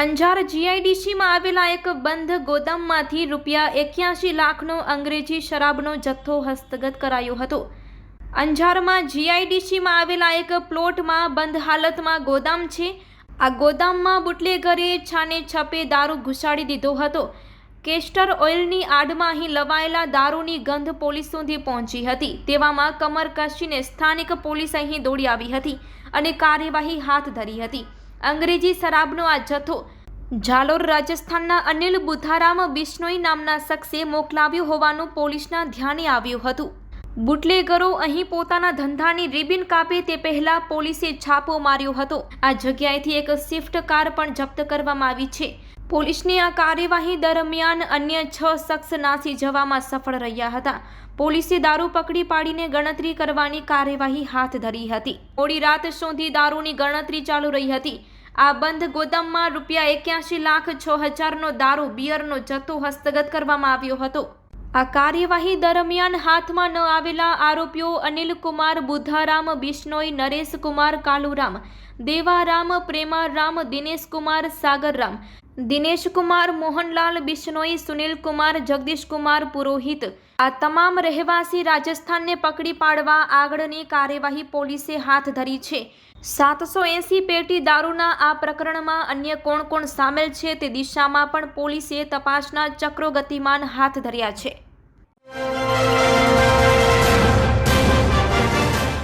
અંજાર જીઆઈડીસીમાં આવેલા એક બંધ ગોદામમાંથી રૂપિયા એક્યાસી લાખનો અંગ્રેજી શરાબનો જથ્થો હસ્તગત કરાયો હતો. અંજારમાં જીઆઈડીસીમાં આવેલા એક પ્લોટમાં બંધ હાલતમાં ગોદામ છે. આ ગોદામમાં બુટલેગરે છાને છપે દારૂ ઘુસાડી દીધો હતો. કેસ્ટર ઓઇલની આડમાં અહીં લવાયેલા દારૂની ગંધ પોલીસ સુધી પહોંચી હતી. તેવામાં કમર કસીને સ્થાનિક પોલીસ અહીં દોડી આવી હતી અને કાર્યવાહી હાથ ધરી હતી. અંગ્રેજી શરાબનો આ જથ્થો ઝાલોર રાજસ્થાનના અનિલ બુધારામ બિશ્નોઈ નામના શખ્સે મોકલાવ્યો હોવાનું પોલીસના ધ્યાને આવ્યું હતું. બુટલેગરો અહીં પોતાના ધંધાની રિબિન કાપે તે પહેલા પોલીસે છાપો માર્યો હતો. આ જગ્યાએથી એક સ્વિફ્ટ કાર પણ જપ્ત કરવામાં આવી છે. પોલીસની આ કાર્યવાહી દરમિયાન અન્ય છ શખ્સ નાસી જવામાં સફળ રહ્યા હતા. પોલીસે દારૂ પકડી પાડીને ગણતરી કરવાની કાર્યવાહી હાથ ધરી હતી. મોડી રાત સુધી દારૂની ગણતરી ચાલુ રહી હતી. આ બંધ ગોદામમાં રૂપિયા એક્યાસી લાખ છ હજારનો દારૂ, બિયરનો જથ્થો હસ્તગત કરવામાં આવ્યો હતો. આ કાર્યવાહી દરમિયાન હાથમાં ન આવેલા આરોપીઓ અનિલ કુમાર બુધારામ બિશ્નોઈ, નરેશ કુમાર, કાલુરામ, દેવારામ, પ્રેમારામ, દિનેશ કુમાર, સાગરરામ દિનેશ કુમાર મોહનલાલ બિશ્નોઈ સુનિલ કુમાર જગદીશ કુમાર પુરોહિત. આ તમામ રહેવાસી રાજસ્થાનને પકડી પાડવા આગળની કાર્યવાહી પોલીસે હાથ ધરી છે. સાતસો એંસી પેટી દારૂના આ પ્રકરણમાં અન્ય કોણ કોણ સામેલ છે તે દિશામાં પણ પોલીસે તપાસના ચક્રો ગતિમાન હાથ ધર્યા છે.